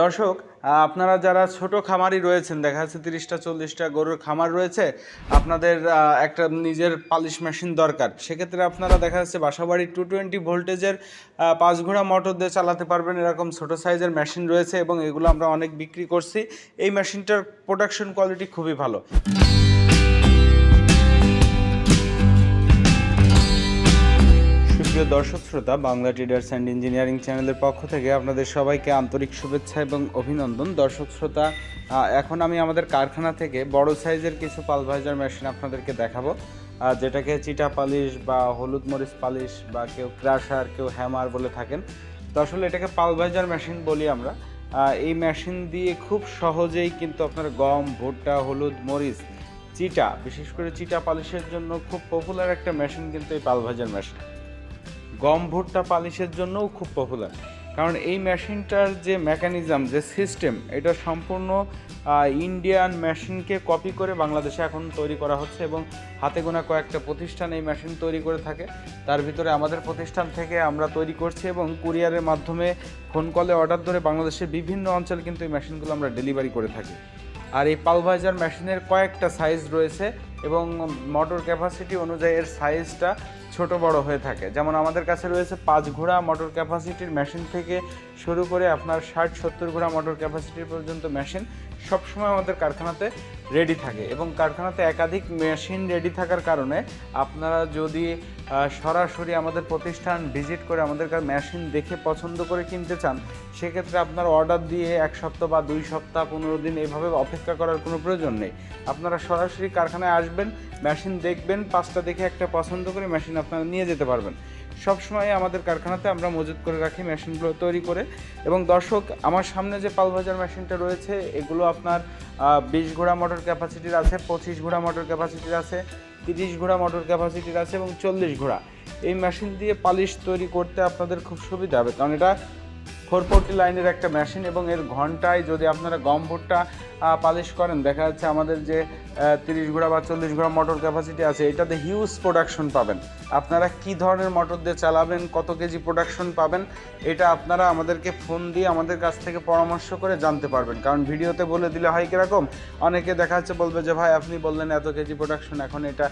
দর্শক, আপনারা যারা ছোট খামারি রয়েছেন, দেখা যাচ্ছে তিরিশটা, চল্লিশটা গরুর খামার রয়েছে, আপনাদের একটা নিজের পালিশ মেশিন দরকার। সেক্ষেত্রে আপনারা দেখা যাচ্ছে বাসাবাড়ি টু টোয়েন্টি ভোল্টেজের পাঁচ ঘোড়া মোটর দিয়ে চালাতে পারবেন, এরকম ছোট সাইজের মেশিন রয়েছে এবং এগুলো আমরা অনেক বিক্রি করছি। এই মেশিনটার প্রোডাকশন কোয়ালিটি খুবই ভালো। সুপ্রিয় দর্শক শ্রোতা, বাংলা ট্রেডার্স অ্যান্ড ইঞ্জিনিয়ারিং চ্যানেলের পক্ষ থেকে আপনাদের সবাইকে আন্তরিক শুভেচ্ছা এবং অভিনন্দন। দর্শক শ্রোতা এখন আমি আমাদের কারখানা থেকে বড় সাইজের কিছু পালভাইজার মেশিন আপনাদেরকে দেখাবো। যেটাকে চিটা পালিশ বা হলুদ মরিচ পালিশ বা কেউ ক্রাশার কেউ হ্যামার বলে থাকেন। তো আসলে এটাকে পালভাইজার মেশিন বলি আমরা। এই মেশিন দিয়ে খুব সহজেই কিন্তু আপনার গম, ভুট্টা, হলুদ, মরিচ, চিটা, বিশেষ করে চিটা পালিশের জন্য খুব পপুলার একটা মেশিন কিন্তু এই পালভাইজার মেশিন গম ভুট্টা পালিশের জন্যও খুব পপুলার কারণ এই মেশিনটার যে মেকানিজম যে সিস্টেম এটা সম্পূর্ণ ইন্ডিয়ান মেশিনকে কপি করে বাংলাদেশে এখন তৈরি করা হচ্ছে এবং হাতে গোনা কয়েকটা প্রতিষ্ঠান এই মেশিন তৈরি করে থাকে। তার ভিতরে আমাদের প্রতিষ্ঠান থেকে আমরা তৈরি করছি এবং কুরিয়ারের মাধ্যমে ফোন কলে অর্ডার ধরে বাংলাদেশের বিভিন্ন অঞ্চলে কিন্তু এই মেশিনগুলো আমরা ডেলিভারি করে থাকি। আর এই পালভাইজার মেশিনের কয়েকটা সাইজ রয়েছে। এবং মোটর ক্যাপাসিটি অনুযায়ী এর সাইজটা ছোট বড় হয়ে থাকে। যেমন আমাদের কাছে রয়েছে পাঁচ ঘোড়া মোটর ক্যাপাসিটির মেশিন থেকে শুরু করে আপনার ষাট, সত্তর ঘোড়া মোটর ক্যাপাসিটির পর্যন্ত মেশিন সবসময় আমাদের কারখানাতে রেডি থাকে এবং কারখানাতে একাধিক মেশিন রেডি থাকার কারণে আপনারা যদি সরাসরি আমাদের প্রতিষ্ঠান ভিজিট করে আমাদের মেশিন দেখে পছন্দ করে কিনতে চান সেক্ষেত্রে আপনার অর্ডার দিয়ে এক সপ্তাহ বা দুই সপ্তাহ, পনেরো দিন এভাবে অপেক্ষা করার কোনো প্রয়োজন নেই। আপনারা সরাসরি কারখানায় আসবেন মেশিন দেখবেন, পাঁচটা দেখে একটা পছন্দ করে মেশিন আপনারা নিয়ে যেতে পারবেন। সবসময় আমাদের কারখানাতে আমরা মজুত করে রাখি মেশিনগুলো তৈরি করে। এবং দর্শক, আমার সামনে যে পালভাজার মেশিনটা রয়েছে, এগুলো আপনার বিশ ঘোড়া মোটর ক্যাপাসিটির আছে, পঁচিশ ঘোড়া মোটর ক্যাপাসিটির আছে, তিরিশ ঘোড়া মোটর ক্যাপাসিটির আছে এবং চল্লিশ ঘোড়া। এই মেশিন দিয়ে পালিশ তৈরি করতে আপনাদের খুব সুবিধা হবে। কারণ এটা ফোর ফোরটি লাইনের একটা মেশিন এবং এর ঘন্টায় যদি আপনারা গম ভুট্টা পালিশ করেন, দেখা যাচ্ছে আমাদের যে তিরিশ ঘোড়া বা চল্লিশ ঘোড়া মোটর ক্যাপাসিটি আছে, এটাতে হিউজ প্রোডাকশন পাবেন। আপনারা কি ধরনের মোটর দিয়ে চালাবেন, কত কেজি প্রোডাকশন পাবেন, এটা আপনারা আমাদেরকে ফোন দিয়ে আমাদের কাছ থেকে পরামর্শ করে জানতে পারবেন। কারণ ভিডিওতে বলে দিলে হয় কীরকম? অনেকে দেখা যাচ্ছে বলবে যে, ভাই, আপনি বললেন এত কেজি প্রোডাকশন এখন এটা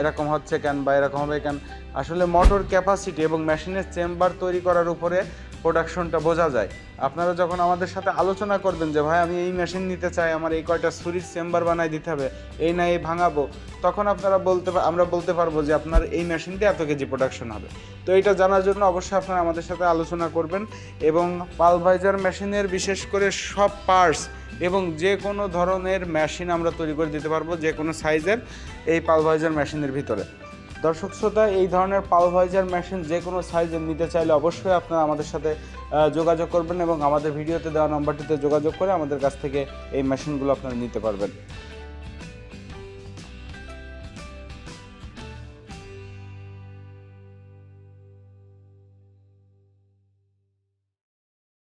এরকম হচ্ছে কেন বা এরকম হবে কেন? আসলে মোটর ক্যাপাসিটি এবং মেশিনের চেম্বার তৈরি করার উপরে প্রোডাকশনটা বোঝা যায়। আপনারা যখন আমাদের সাথে আলোচনা করবেন যে, ভাই, আমি এই মেশিন নিতে চাই, আমার এই কয়টা সুরির চেম্বার বানাই দিতে হবে, এই না এই ভাঙাবো, তখন আপনারা বলতে আমরা বলতে পারব যে, আপনার এই মেশিন এত কেজি প্রোডাকশন হবে। তো এটা জানার জন্য অবশ্যই আপনারা আমাদের সাথে আলোচনা করবেন এবং পালভাইজার মেশিনের বিশেষ করে সব পার্টস এবং যে কোনো ধরনের মেশিন আমরা তৈরি করে দিতে পারব, যে কোনো সাইজের এই পালভাইজার মেশিনের ভিতরে। দর্শক শ্রোতা, এই ধরনের পালভাইজার মেশিন যে কোনো সাইজের নিতে চাইলে অবশ্যই আপনারা আমাদের সাথে যোগাযোগ করবেন এবং আমাদের ভিডিওতে দেওয়া নম্বরটিতে যোগাযোগ করে আমাদের কাছ থেকে এই মেশিনগুলো আপনারা নিতে পারবেন।